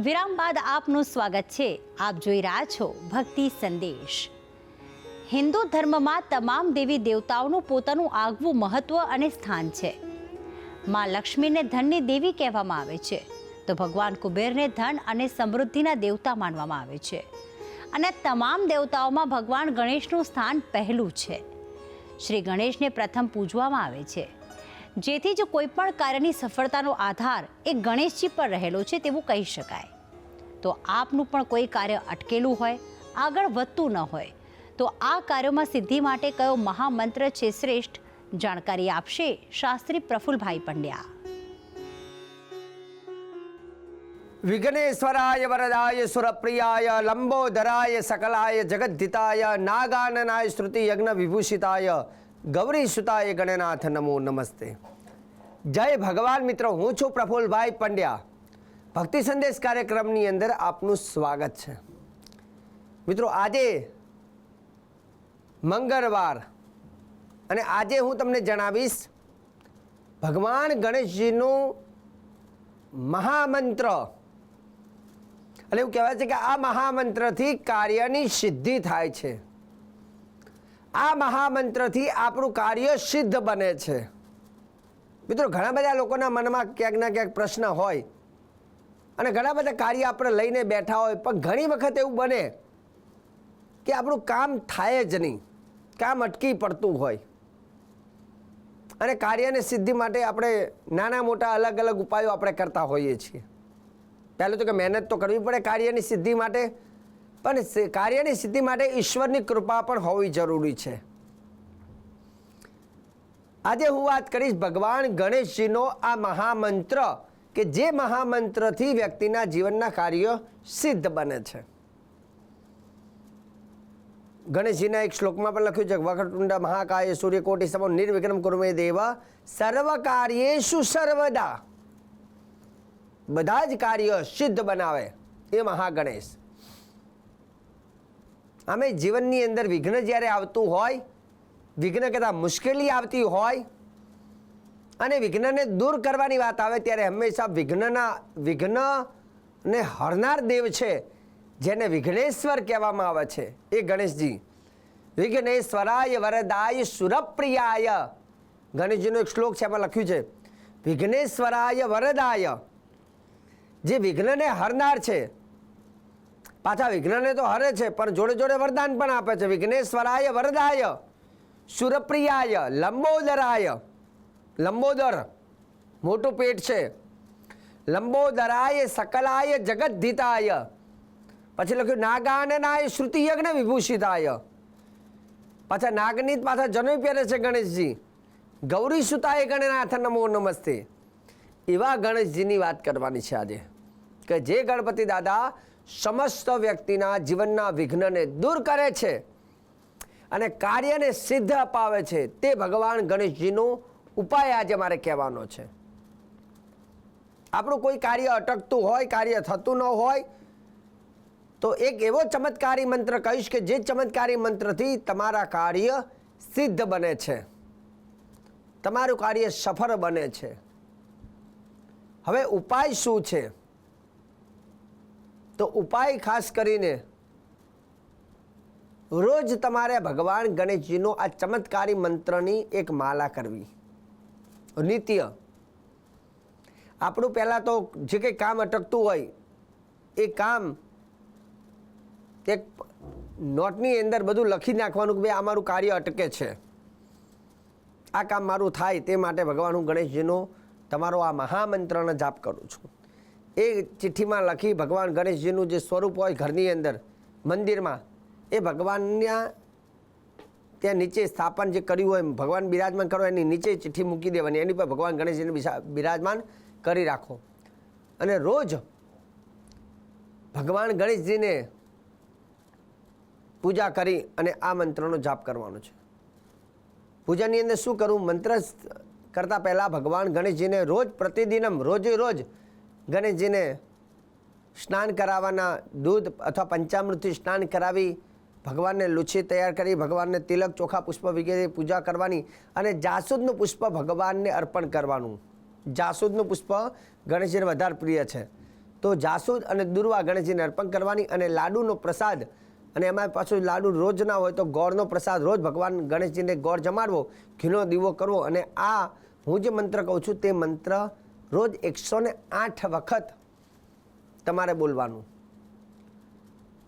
વિરામ બાદ આપનું સ્વાગત છે. આપ જોઈ રહ્યા છો ભક્તિ સંદેશ. હિન્દુ ધર્મમાં તમામ દેવી દેવતાઓનું પોતાનું આગવું મહત્વ અને સ્થાન છે. માં લક્ષ્મીને ધનની દેવી કહેવામાં આવે છે. તો ભગવાન કુબેરને ધન અને સમૃદ્ધિના દેવતા માનવામાં આવે છે. અને તમામ દેવતાઓમાં ભગવાન ગણેશનું સ્થાન પહેલું છે. શ્રી ગણેશને પ્રથમ પૂજવામાં આવે છે. જેથી જ કોઈ પણ કાર્યની સફળતાનો આધાર એ ગણેશજી પર રહેલો છે તેવું કહી શકાય. તો આપનું પણ કોઈ કાર્ય અટકેલું હોય, આગળ વધતું ન હોય, તો આ કાર્યોમાં સિદ્ધિ માટે કયો મહામંત્ર છે શ્રેષ્ઠ? જાણકારી આપશે શાસ્ત્રી પ્રફુલભાઈ પંડ્યા. વિઘ્નેશ્વરાય વરદાય સુરપ્રિયાય, લંબોદરાય સકલાય, જગદ્ધિતાય, નાગાનનાય શ્રુતિ યજ્ઞ વિભૂષિતાય ગૌરી સુતાય ગણનાથ નમો નમસ્તે. જય ભગવાન મિત્રો, હું છું પ્રફુલભાઈ પંડ્યા. ભક્તિ સંદેશ કાર્યક્રમની અંદર આપનું સ્વાગત છે. મિત્રો, આજે મંગળવાર અને આજે હું તમને જણાવીશ ભગવાન ગણેશજીનું મહામંત્ર. એટલે એવું કહેવાય છે કે આ મહામંત્રથી કાર્યની સિદ્ધિ થાય છે. આ મહામંત્રથી આપણું કાર્ય સિદ્ધ બને છે. મિત્રો, ઘણા બધા લોકોના મનમાં ક્યાંક ના ક્યાંક પ્રશ્ન હોય અને ઘણા બધા કાર્ય આપણે લઈને બેઠા હોય, પણ ઘણી વખત એવું બને કે આપણું કામ થાય જ નહીં. કામ અટકી પડતું હોય. અને કાર્યની સિદ્ધિ માટે આપણે નાના મોટા અલગ અલગ ઉપાયો આપણે કરતા હોઈએ છીએ. પહેલું તો કે મહેનત તો કરવી પડે કાર્યની સિદ્ધિ માટે પણ કાર્યની સિદ્ધિ માટે ઈશ્વરની કૃપા પણ હોવી જરૂરી છે. આજે હું વાત કરીશ ભગવાન ગણેશજીનો આ મહામંત્ર કે જે મહામંત્રથી વ્યક્તિના જીવનના કાર્ય સિદ્ધ બને છે. ગણેશજીના એક શ્લોકમાં પણ લખ્યું છે વખતુંડ મહાકાય સૂર્યકોટી સમો નિર્વિક્રમ કુર્મે દેવ સર્વ કાર્યેશુ સર્વદા. બધા જ કાર્ય સિદ્ધ બનાવે એ મહાગણેશ. આમે જીવનની અંદર વિઘ્ન જ્યારે આવતું હોય, વિઘ્ન કરતાં મુશ્કેલી આવતી હોય, અને વિઘ્નને દૂર કરવાની વાત આવે ત્યારે હંમેશા વિઘ્નના, વિઘ્નને હરનાર દેવ છે, જેને વિઘ્નેશ્વર કહેવામાં આવે છે. એ ગણેશજી, વિઘ્નેશ્વરાય વરદાય સુરપ્રિયાય. ગણેશજીનો એક શ્લોક છે, એમાં લખ્યું છે, વિઘ્નેશ્વરાય વરદાય. જે વિઘ્નને હરનાર છે પાછા વિઘ્નને તો હરે છે, પણ જોડે જોડે વરદાન પણ આપે છે. વિઘ્નેશ્વરાય વરદાય, સુરપ્રિયાય લંબોદરાય. લંબોદર, મોટું પેટ છે. લંબોદરાય સકલાય જગદ્ધિતાય. પછી લખ્યું નાગાનનાય શ્રુતિ યજ્ઞ વિભૂષિતાય. પાછા નાગની પાછા જનોઈ પહેરે છે ગણેશજી. ગૌરી સુતાય ગણનાથ, નમો નમસ્તે. એવા ગણેશજીની વાત કરવાની છે આજે. કે જે ગણપતિ દાદા સમસ્ત વ્યક્તિના જીવનના વિઘ્નને દૂર કરે છે અને કાર્યને સિદ્ધ અપાવે છે. તે ભગવાન ગણેશજીનો ઉપાય આજે મારે કહેવાનો છે. આપણું કોઈ કાર્ય અટકતું હોય, કાર્ય થતું ન હોય, તો એક એવો ચમત્કારી મંત્ર કહીશ કે જે ચમત્કારી મંત્રથી તમારા કાર્ય સિદ્ધ બને છે. તમારું કાર્ય સફળ બને છે. હવે ઉપાય શું છે? તો ઉપાય ખાસ કરીને રોજ તમારે ભગવાન ગણેશજીનો આ ચમત્કારી મંત્રની એક માલા કરવી. નિત્ય. આપણું પહેલાં તો જે કંઈ કામ અટકતું હોય, એ કામ એક નોટની અંદર બધું લખી નાખવાનું કે ભાઈ આ મારું કાર્ય અટકે છે. આ કામ મારું થાય તે માટે ભગવાન હું ગણેશજીનો તમારો આ મહામંત્રનો જાપ કરું છું. એ ચિઠ્ઠીમાં લખી ભગવાન ગણેશજીનું જે સ્વરૂપ હોય ઘરની અંદર, મંદિરમાં, એ ભગવાનના ત્યાં નીચે સ્થાપન જે કર્યું હોય, ભગવાન બિરાજમાન કરો, એની નીચે ચિઠ્ઠી મૂકી દેવાની, એની પર ભગવાન ગણેશજીને બિરાજમાન કરી રાખો. અને રોજ ભગવાન ગણેશજીને પૂજા કરી અને આ મંત્રનો જાપ કરવાનો છે. પૂજાની અંદર શું કરવું મંત્ર કરતાં પહેલાં ભગવાન ગણેશજીને રોજ પ્રતિદિનમ, રોજે રોજ ગણેશજીને સ્નાન કરાવવાના દૂધ અથવા પંચામૃતથી સ્નાન કરાવી ભગવાનને લુચ્છી તૈયાર કરી, ભગવાનને તિલક, ચોખા, પુષ્પ વગેરે પૂજા કરવાની અને જાસૂદનું પુષ્પ ભગવાનને અર્પણ કરવાનું. જાસૂદનું પુષ્પ ગણેશજીને વધારે પ્રિય છે. તો જાસૂદ અને દુર્વા ગણેશજીને અર્પણ કરવાની અને લાડુનો પ્રસાદ અને એમાં પાછું લાડુ રોજ ના હોય તો ગોળનો પ્રસાદ રોજ ભગવાન ગણેશજીને ગોળ જમાડવો, ઘીનો દીવો કરવો અને આ હું જે મંત્ર કહું છું તે મંત્ર રોજ એકસો ને આઠ વખત તમારે બોલવાનું.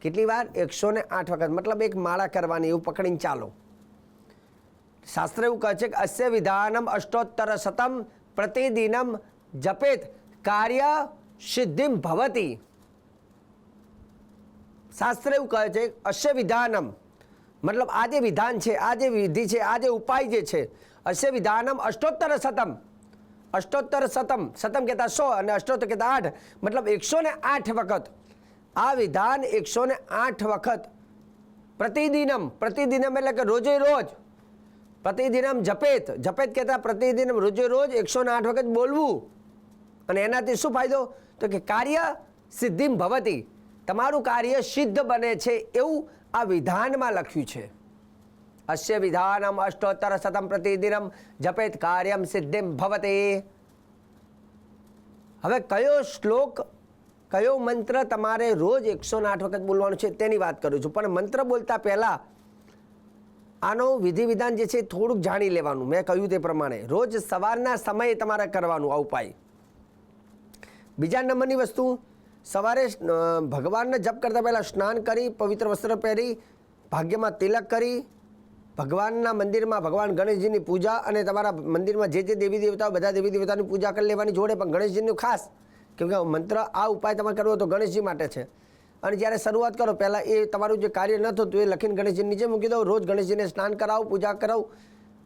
કેટલી વાર? એકસો ને આઠ વખત. મતલબ એક માળા કરવાની, એવું પકડીને ચાલો. શાસ્ત્ર એવું કહે છે કે, અસ્ય વિધાનમ અષ્ટોત્તર શતમ પ્રતિદિનમ જપેત કાર્ય સિદ્ધિમ ભવતી. શાસ્ત્ર એવું કહે છે અશ્ય વિધાનમ. મતલબ આ જે વિધાન છે, આ જે વિધિ છે, આ જે ઉપાય જે છે અશ્ય વિધાનમ અષ્ટોત્તર શતમ. અષ્ટોત્તર શતમ સતમ કહેતા સો અને અષ્ટોત્તર કહેતા આઠ. મતલબ એકસો ને આઠ વખત. આ વિધાન એકસો ને આઠ વખત પ્રતિદિનમ પ્રતિદિનમ એટલે કે રોજે રોજ. પ્રતિદિનમ જપેત. જપેત કહેતા પ્રતિદિનમ, રોજે રોજ એકસો ને આઠ વખત બોલવું. અને એનાથી શું ફાયદો? તો કે કાર્ય સિદ્ધિમ ભવતી. તમારું કાર્ય સિદ્ધ બને છે એવું આ વિધાનમાં લખ્યું છે. અસ્ય વિધાનમ અષ્ટોત્તર શતમ પ્રતિદિનમ જપેત કાર્યમ સિદ્ધિમ ભવતે હવે કયો શ્લોક, કયો મંત્ર તમારે રોજ એકસો આઠ વખત બોલવાનું છે તેની વાત કરું છું. પણ મંત્ર બોલતા પહેલા આનો વિધિ વિધાન જે છે થોડુંક જાણી લેવાનું. મેં કહ્યું તે પ્રમાણે રોજ સવારના સમયે તમારે કરવાનું આ ઉપાય. બીજા નંબરની વસ્તુ, સવારે ભગવાનને જપ કરતાં પહેલાં સ્નાન કરી, પવિત્ર વસ્ત્ર પહેરી, ભાગ્યમાં તિલક કરી ભગવાનના મંદિરમાં ભગવાન ગણેશજીની પૂજા અને તમારા મંદિરમાં જે જે દેવી દેવતાઓ, બધા દેવી દેવતાની પૂજા કરી લેવાની જોડે, પણ ગણેશજીનું ખાસ કેમકે મંત્ર આ ઉપાય તમારે કરવો તો ગણેશજી માટે છે. અને જ્યારે શરૂઆત કરો, પહેલાં એ તમારું જે કાર્ય ન થતું એ લખીને ગણેશજી નીચે મૂકી દો. રોજ ગણેશજીને સ્નાન કરાવો, પૂજા કરાવો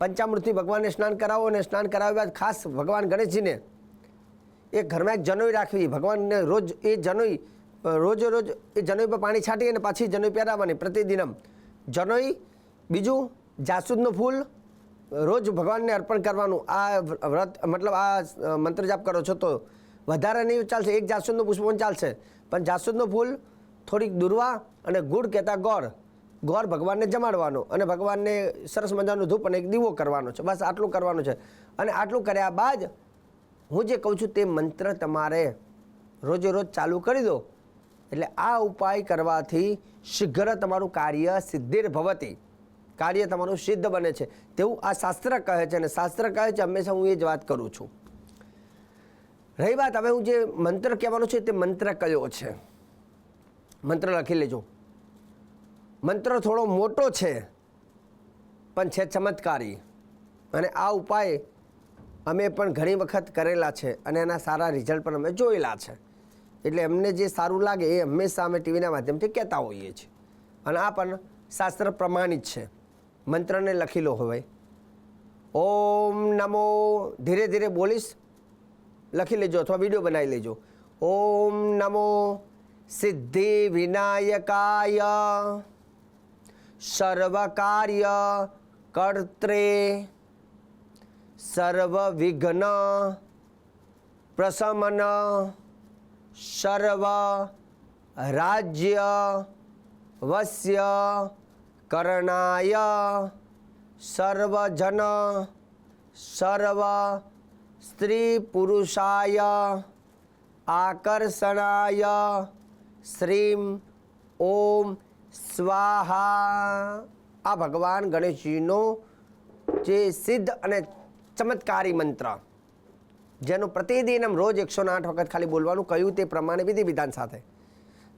પંચામૃતથી ભગવાનને સ્નાન કરાવો અને સ્નાન કરાવ્યા બાદ ખાસ ભગવાન ગણેશજીને એ ઘરમાં એક જનોઈ રાખવી. ભગવાનને રોજ એ જનોઈ રોજ રોજ એ જનોઈ પર પાણી છાંટી અને પાછી જનોઈ પહેરાવવાની પ્રતિદિનમ. જનોઈ બીજું, જાસૂદનું ફૂલ, રોજ ભગવાનને અર્પણ કરવાનું. આ વ્રત, મતલબ આ મંત્ર જાપ કરો છો તો વધારે નહીં ચાલશે, એક જાસૂદનું પુષ્પ પણ ચાલશે. પણ જાસૂદનું ફૂલ થોડીક દુર્વા અને ગુડ કહેતા ગોળ ગોળ ભગવાનને જમાડવાનો અને ભગવાનને સરસ મજાનું ધૂપ અને એક દીવો કરવાનો છે. બસ આટલું કરવાનું છે. અને આટલું કર્યા બાદ હું જે કહું છું તે મંત્ર તમારે રોજે રોજ ચાલુ કરી દો. એટલે આ ઉપાય કરવાથી શીઘ્ર તમારું કાર્ય સિદ્ધિર ભવતી કાર્ય તમારું સિદ્ધ બને છે. તેવું આ શાસ્ત્ર કહે છે અને શાસ્ત્ર કહે છે, હંમેશા હું એ જ વાત કરું છું. રહી વાત, હવે હું જે મંત્ર કહેવાનો છે તે મંત્ર કયો છે? મંત્ર લખી લેજો. મંત્ર થોડો મોટો છે, પણ છે ચમત્કારી. અને આ ઉપાય અમે પણ ઘણી વખત કરેલા છે અને એના સારા રિઝલ્ટ પણ અમે જોયેલા છે. એટલે એમને જે સારું લાગે એ હંમેશા અમે ટીવીના માધ્યમથી કહેતા હોઈએ છીએ. અને આ પણ શાસ્ત્ર પ્રમાણિત છે. મંત્રને લખી લો હવે ઓમ નમો, ધીરે ધીરે બોલીશ. લખી લેજો અથવા વીડિયો બનાવી લેજો. ઓમ નમો, સિદ્ધિ વિનાયકાય. સર્વકાર્ય કર્ત્રે. સર્વ વિઘ્ન પ્રશમન સર્વ રાજ્ય વસ્ય. કરણાય સર્વજન સર્વ સ્ત્રી પુરુષાય આકર્ષણાય શ્રીમ ઓમ સ્વાહા આ ભગવાન ગણેશજીનો જે સિદ્ધ અને ચમત્કારી મંત્ર, જેનું પ્રતિદિન રોજ એકસો આઠ વખત ખાલી બોલવાનું, કહ્યું તે પ્રમાણે વિધિ વિધાન સાથે.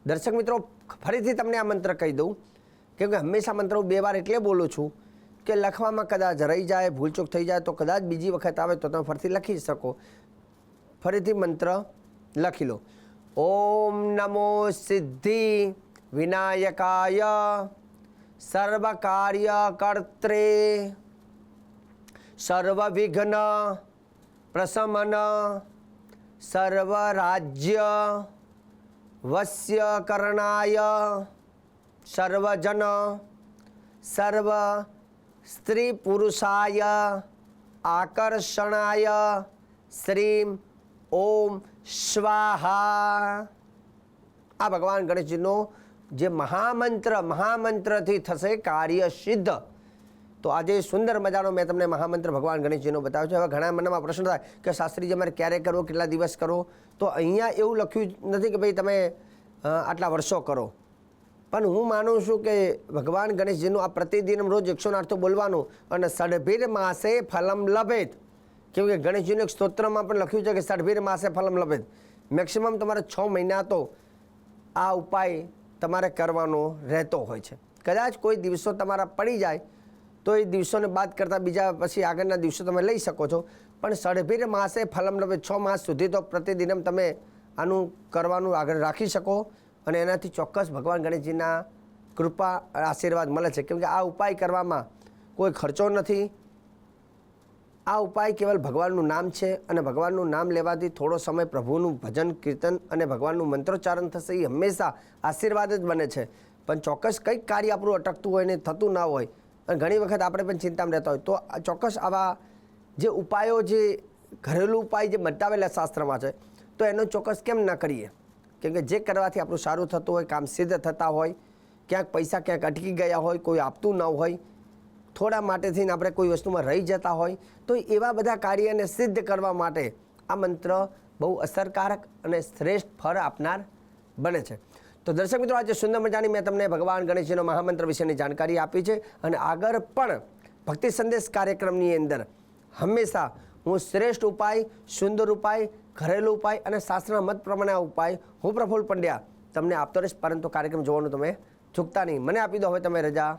દર્શક મિત્રો, ફરીથી તમને આ મંત્ર કહી દઉં. કેમ કે હંમેશા મંત્ર હું બે વાર એટલે બોલું છું કે લખવામાં કદાચ રહી જાય, ભૂલચૂક થઈ જાય, તો કદાચ બીજી વખત આવે તો તમે ફરીથી લખી શકો. ફરીથી મંત્ર લખી લો. ઓમ નમો સિદ્ધિ વિનાયકાય સર્વકાર્ય કર્ત્રે સર્વ વિઘ્ન પ્રશમન સર્વરાજ્ય વસ્ય કરણાય સર્વજન સર્વ સ્ત્રી પુરુષાય આકર્ષણાય શ્રીમ ઓમ સ્વાહા આ ભગવાન ગણેશજીનો જે મહામંત્ર, મહામંત્રથી થશે કાર્ય સિદ્ધ. તો આજે સુંદર મજાનો મેં તમને મહામંત્ર ભગવાન ગણેશજીનો બતાવ્યો છે. હવે ઘણા મનમાં પ્રશ્ન થાય કે શાસ્ત્રીજી, અમારે ક્યારે કરો કેટલા દિવસ કરો? તો અહીંયા એવું લખ્યું નથી કે ભાઈ તમે આટલા વર્ષો કરો. પણ હું માનું છું કે ભગવાન ગણેશજીનું આ પ્રતિદિન રોજ એકસો આઠ બોલવાનું અને સડભીર માસે ફલમ લભેત. કેમ કે ગણેશજીનું એક સ્તોત્રમાં પણ લખ્યું છે કે સડભીર માસે ફલમ લભેત. મેક્સિમમ તમારે છ મહિના તો આ ઉપાય તમારે કરવાનો રહેતો હોય છે. કદાચ કોઈ દિવસો તમારા પડી જાય, તો એ દિવસોને બાદ કરતાં બીજા પછી આગળના દિવસો તમે લઈ શકો છો. પણ સડભીર માસે ફલમ લભેત છ માસ સુધી તો પ્રતિદિનમ તમે આનું કરવાનું આગળ રાખી શકો. અને એનાથી ચોક્કસ ભગવાન ગણેશજીના કૃપા, આશીર્વાદ મળે છે. કેમ કે આ ઉપાય કરવામાં કોઈ ખર્ચો નથી. આ ઉપાય કેવલ ભગવાનનું નામ છે અને ભગવાનનું નામ લેવાથી થોડો સમય પ્રભુનું ભજન, કીર્તન અને ભગવાનનું મંત્રોચ્ચારણ થશે એ હંમેશા આશીર્વાદ જ બને છે. પણ ચોક્કસ કંઈક કાર્ય આપણું અટકતું હોય ને થતું ના હોય અને ઘણી વખત આપણે પણ ચિંતામાં રહેતા હોય તો ચોક્કસ આવા જે ઉપાયો જે ઘરેલું ઉપાય જે બતાવેલા શાસ્ત્રમાં છે, તો એનો ચોક્કસ કેમ ના કરીએ? કેમ કે જે કરવાથી આપણું સારું થતું હોય, કામ સિદ્ધ થતા હોય, ક્યાંક પૈસા ક્યાંક અટકી ગયા હોય, કોઈ આપતું ન હોય, થોડા માટે થઈને આપણે કોઈ વસ્તુમાં રહી જતા હોય, તો એવા બધા કાર્યને સિદ્ધ કરવા માટે આ મંત્ર બહુ અસરકારક અને શ્રેષ્ઠ ફળ આપનાર બને છે. તો દર્શક મિત્રો, આજે સુંદર મજાની મેં તમને ભગવાન ગણેશજીનો મહામંત્ર વિશેની જાણકારી આપી છે અને આગળ પણ ભક્તિ સંદેશ કાર્યક્રમની અંદર હંમેશા હું શ્રેષ્ઠ ઉપાય, સુંદર ઉપાય ઘરેલું ઉપાય અને શાસ્ત્રના મત પ્રમાણે આ ઉપાય. હું પ્રફુલ્લ પંડ્યા. તમને આપતો રહીશ, પરંતુ કાર્યક્રમ જોવાનું તમે ચૂકતા નહીં. મને આપી દો હવે તમે રજા.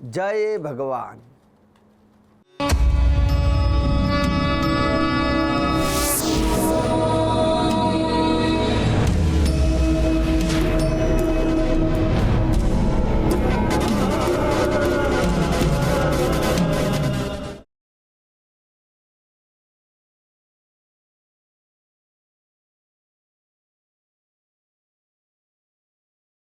જય ભગવાન.